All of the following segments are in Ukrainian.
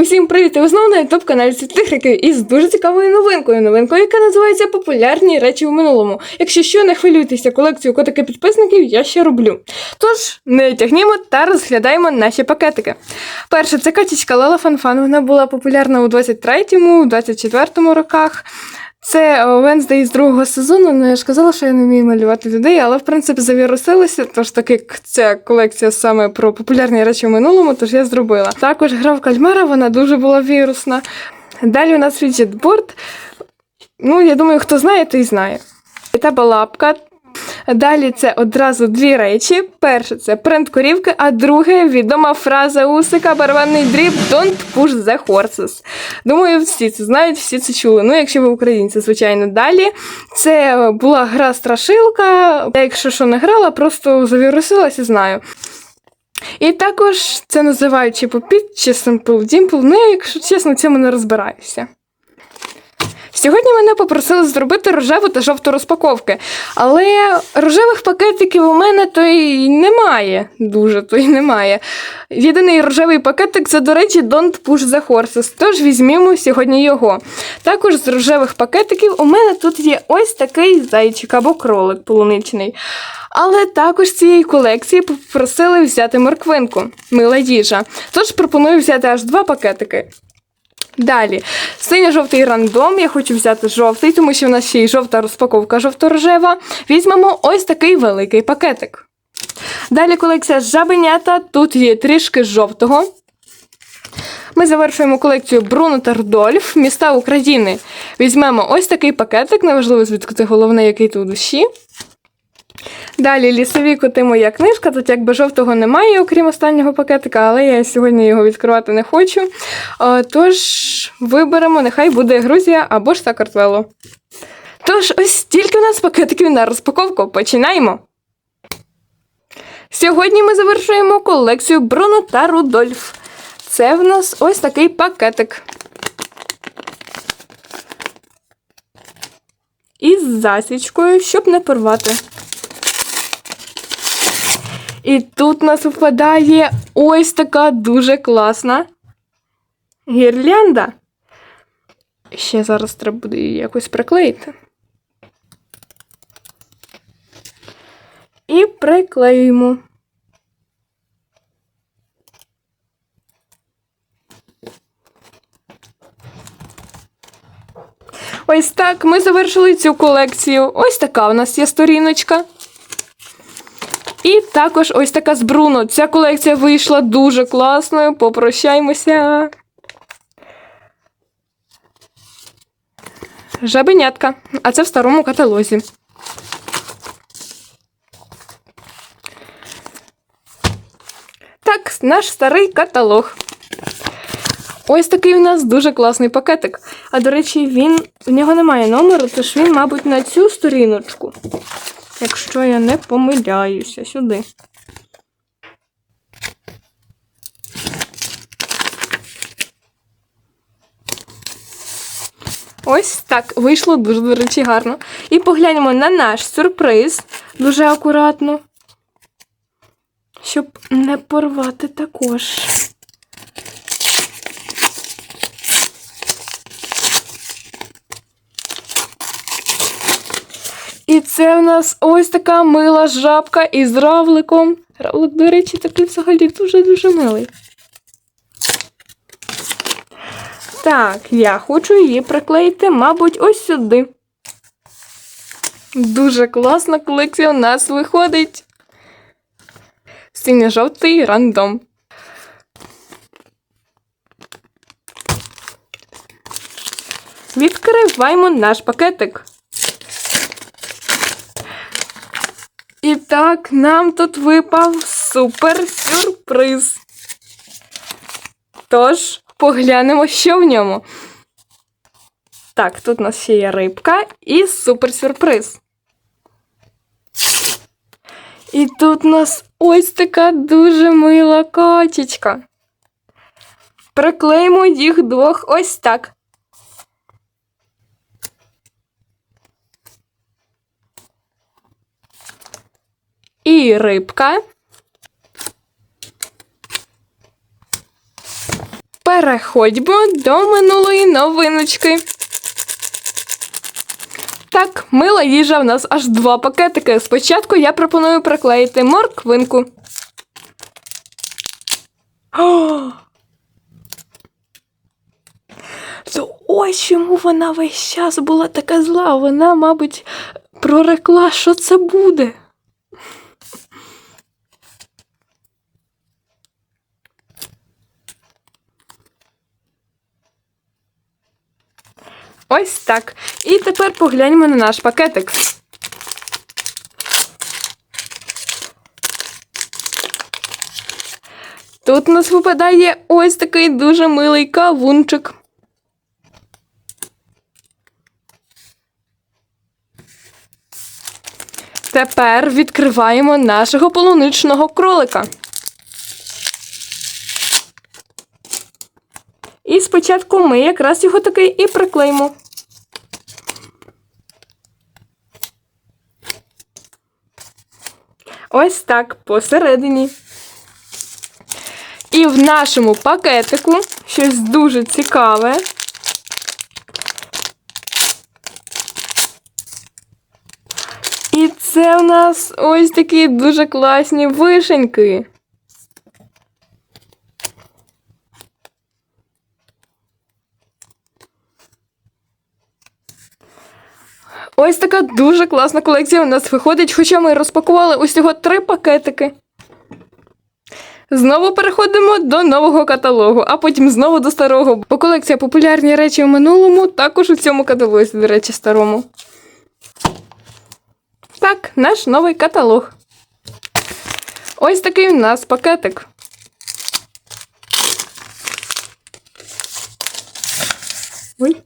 Усім привіт! Ви знову на ютуб каналі Світлихрики із дуже цікавою новинкою. Новинкою, яка називається Популярні речі в минулому. Якщо що, не хвилюйтеся, колекцію котики підписників я ще роблю. Тож не тягнімо та розглядаємо наші пакетики. Перше, це катічка Лала Фанфан. Вона була популярна у 23-му, 24-му роках. Це Венздей з другого сезону. Ну, я ж казала, що я не вмію малювати людей, але в принципі завірусилася, тож так як ця колекція саме про популярні речі в минулому, тож я зробила. Також гра в кальмара, вона дуже була вірусна. Далі у нас фіджетборд. Ну, я думаю, хто знає, той знає. Та лапка. Далі це одразу дві речі. Перше це принт корівки, а друге відома фраза Усика барваний дріб Don't push the horses. Думаю, всі це знають, всі це чули. Ну, якщо ви українці, звичайно. Далі це була гра страшилка. Я, якщо що не грала, просто завірусилась і знаю. І також це називають чи Popit, чи Simple Dimple. Ну, якщо чесно, цьому не розбираюся. Сьогодні мене попросили зробити рожеву та жовту розпаковки, але рожевих пакетиків у мене то й немає. Дуже то й немає. Єдиний рожевий пакетик це, до речі, Don't Push the Horses, тож візьмімо сьогодні його. Також з рожевих пакетиків у мене тут є ось такий зайчик або кролик полуничний. Але також з цієї колекції попросили взяти морквинку, мила їжа. Тож пропоную взяти аж два пакетики. Далі, синьо-жовтий рандом. Я хочу взяти жовтий, тому що в нас ще й жовта розпаковка жовто-рожева. Візьмемо ось такий великий пакетик. Далі колекція жабенята. Тут є трішки жовтого. Ми завершуємо колекцію Бруно та Рудольф, міста України. Візьмемо ось такий пакетик, неважливо звідки це головне, який тут у душі. Далі лісові коти моя книжка. Тут якби жовтого немає, окрім останнього пакетика, але я сьогодні його відкривати не хочу. Е, Тож виберемо, нехай буде Грузія або ж Сакартвело. Тож, ось стільки у нас пакетиків на розпаковку. Починаємо. Сьогодні ми завершуємо колекцію Бруно та Рудольф. Це в нас ось такий пакетик. Із засічкою, щоб не порвати. І тут нас випадає ось така дуже класна гірлянда. Ще зараз треба буде її якось приклеїти. І приклеюємо. Ось так ми завершили цю колекцію. Ось така у нас є сторіночка. І також ось така з Бруно. Ця колекція вийшла дуже класною. Попрощаємося. Жабенятка. А це в старому каталозі. Так, наш старий каталог. Ось такий у нас дуже класний пакетик. А до речі, він у нього немає номеру, тож він, мабуть, на цю сторіночку. Якщо я не помиляюся сюди. Ось так вийшло дуже, до речі, гарно. І поглянемо на наш сюрприз дуже акуратно, щоб не порвати також. І це в нас ось така мила жабка із равликом. Равлик, до речі, такий взагалі дуже-дуже милий. Так, я хочу її приклеїти, мабуть, ось сюди. Дуже класна колекція у нас виходить. Синьо-жовтий рандом. Відкриваємо наш пакетик. І так, нам тут випав супер сюрприз. Тож, поглянемо, що в ньому. Так, тут у нас ще є рибка і супер сюрприз. І тут у нас ось така дуже мила качечка. Приклеїмо їх двох ось так. І рибка. переходьмо до минулої новиночки. Так, мила їжа в нас аж два пакетики. Спочатку я пропоную приклеїти морквинку. О! То ось чому вона весь час була така зла. Вона, мабуть, прорекла, що це буде. Ось так. І тепер погляньмо на наш пакетик. Тут у нас випадає ось такий дуже милий кавунчик. Тепер відкриваємо нашого полуничного кролика. І спочатку ми якраз його таки і приклеїмо. Ось так посередині. І в нашому пакетику щось дуже цікаве. І це у нас ось такі дуже класні вишеньки. Ось така дуже класна колекція у нас виходить, хоча ми розпакували усього три пакетики. Знову переходимо до нового каталогу, а потім знову до старого. Бо колекція популярні речі в минулому також у цьому каталозі, до речі, старому. Так, наш новий каталог. Ось такий у нас пакетик. Ой.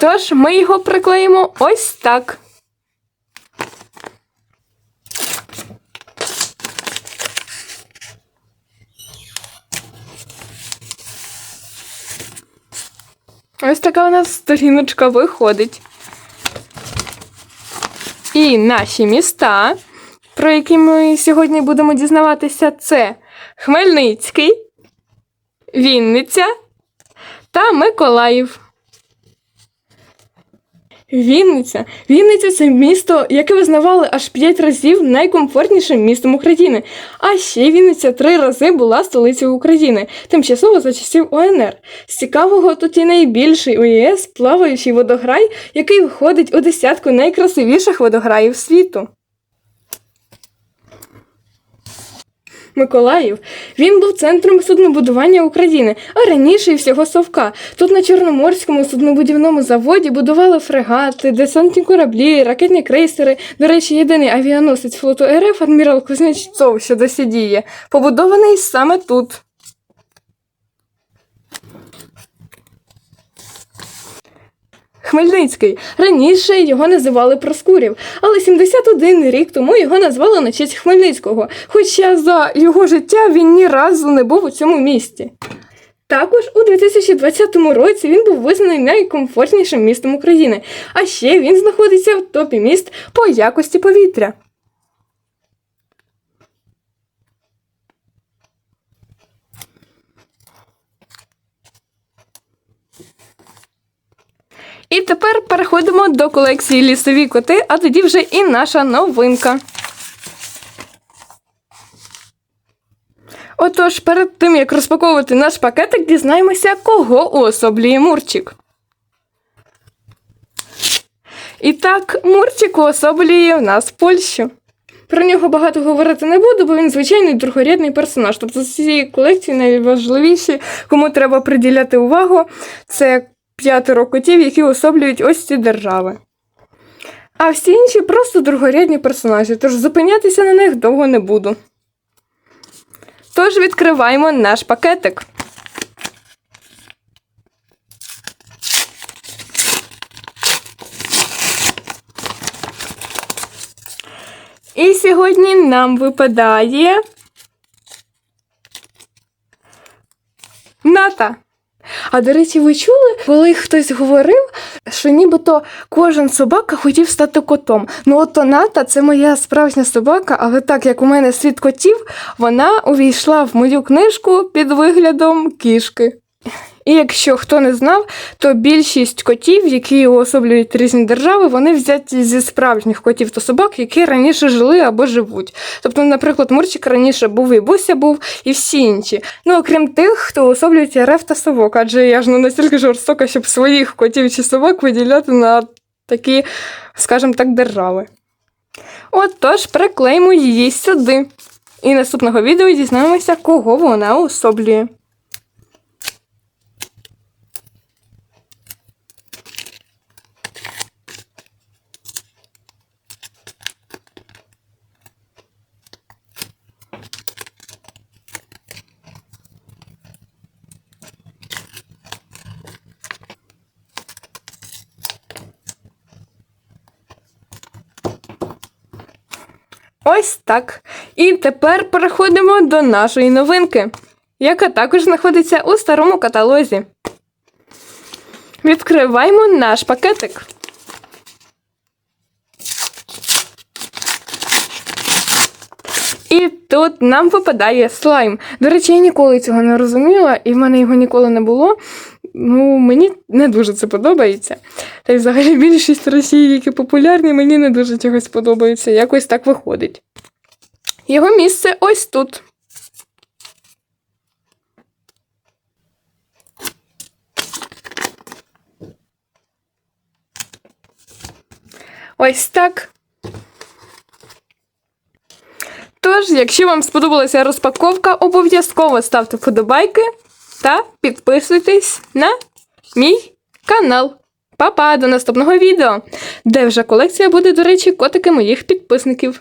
Тож ми його приклеїмо ось так. Ось така у нас сторіночка виходить. І наші міста, про які ми сьогодні будемо дізнаватися, це Хмельницький, Вінниця та Миколаїв. Вінниця. Вінниця це місто, яке визнавали аж 5 разів найкомфортнішим містом України. А ще Вінниця три рази була столицею України, тимчасово за часів УНР. З цікавого тут і найбільший у ЄС плаваючий водограй, який входить у десятку найкрасивіших водограїв світу. Миколаїв. Він був центром суднобудування України, а раніше і всього Совка. Тут на Чорноморському суднобудівному заводі будували фрегати, десантні кораблі, ракетні крейсери. До речі, єдиний авіаносець флоту РФ адмірал Кузнєцов, що досі діє, побудований саме тут. Хмельницький. Раніше його називали Проскурів, але 71 рік тому його назвали на честь Хмельницького, хоча за його життя він ні разу не був у цьому місті. Також у 2020 році він був визнаний найкомфортнішим містом України, а ще він знаходиться в топі міст по якості повітря. І тепер переходимо до колекції лісові коти, а тоді вже і наша новинка. Отож, перед тим як розпаковувати наш пакетик, дізнаємося, кого уособлює Мурчик. І так, Мурчик уособлює в нас Польщу. Про нього багато говорити не буду, бо він звичайний другорядний персонаж. Тобто з цієї колекції найважливіші, кому треба приділяти увагу, це п'ятеро котів, які особлюють ось ці держави. А всі інші просто другорядні персонажі, тож зупинятися на них довго не буду. Тож відкриваємо наш пакетик. І сьогодні нам випадає Ната. А до речі, ви чули, коли хтось говорив, що нібито кожен собака хотів стати котом. Ну, от Тоната це моя справжня собака, але так як у мене світ котів, вона увійшла в мою книжку під виглядом кішки. І якщо хто не знав, то більшість котів, які уособлюють різні держави, вони взяті зі справжніх котів та собак, які раніше жили або живуть. Тобто, наприклад, Мурчик раніше був і Буся був, і всі інші. Ну, окрім тих, хто уособлюють рев та совок, адже я ж не настільки жорстока, щоб своїх котів чи собак виділяти на такі, скажімо так, держави. Отож, приклеїмо її сюди. І наступного відео дізнаємося, кого вона уособлює. Ось так. І тепер переходимо до нашої новинки, яка також знаходиться у старому каталозі. Відкриваємо наш пакетик. І тут нам випадає слайм. До речі, я ніколи цього не розуміла, і в мене його ніколи не було. Ну, мені не дуже це подобається. Та й взагалі більшість Росії, які популярні, мені не дуже чогось подобається. Якось так виходить. Його місце ось тут. Ось так. Тож, якщо вам сподобалася розпаковка, обов'язково ставте вподобайки та підписуйтесь на мій канал. Па-па, до наступного відео, де вже колекція буде, до речі, котики моїх підписників.